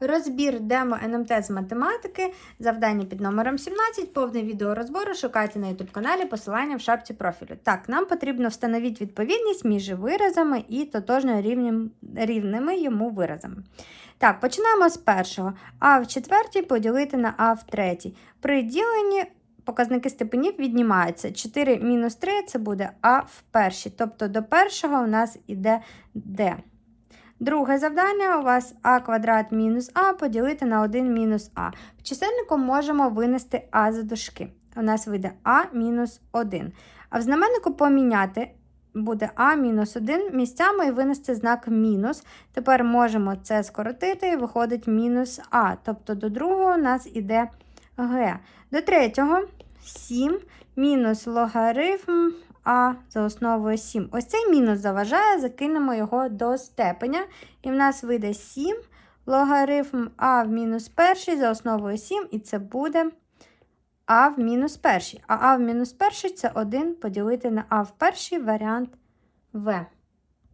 Розбір демо НМТ з математики, завдання під номером 17, повне відео розбору шукайте на YouTube каналі посилання в шапці профілю. Так, нам потрібно встановити відповідність між виразами і тотожно рівним, рівними йому виразами. Так, починаємо з першого. А в четвертій поділити на А в третій. При діленні показники степенів віднімаються. 4 мінус 3 це буде А в першій. Тобто до першого у нас іде Д. Друге завдання у вас а квадрат мінус а поділити на 1 мінус а. В чисельнику можемо винести а за дужки. У нас вийде а мінус 1. А в знаменнику поміняти буде а мінус 1 місцями і винести знак мінус. Тепер можемо це скоротити і виходить мінус а. Тобто до другого у нас іде г. До третього 7 мінус логарифм а за основою 7. Ось цей мінус заважає, закинемо його до степеня. І в нас вийде 7 логарифм а в мінус перший за основою 7, і це буде а в мінус перший. А а в мінус перший це 1 поділити на а в перший варіант В.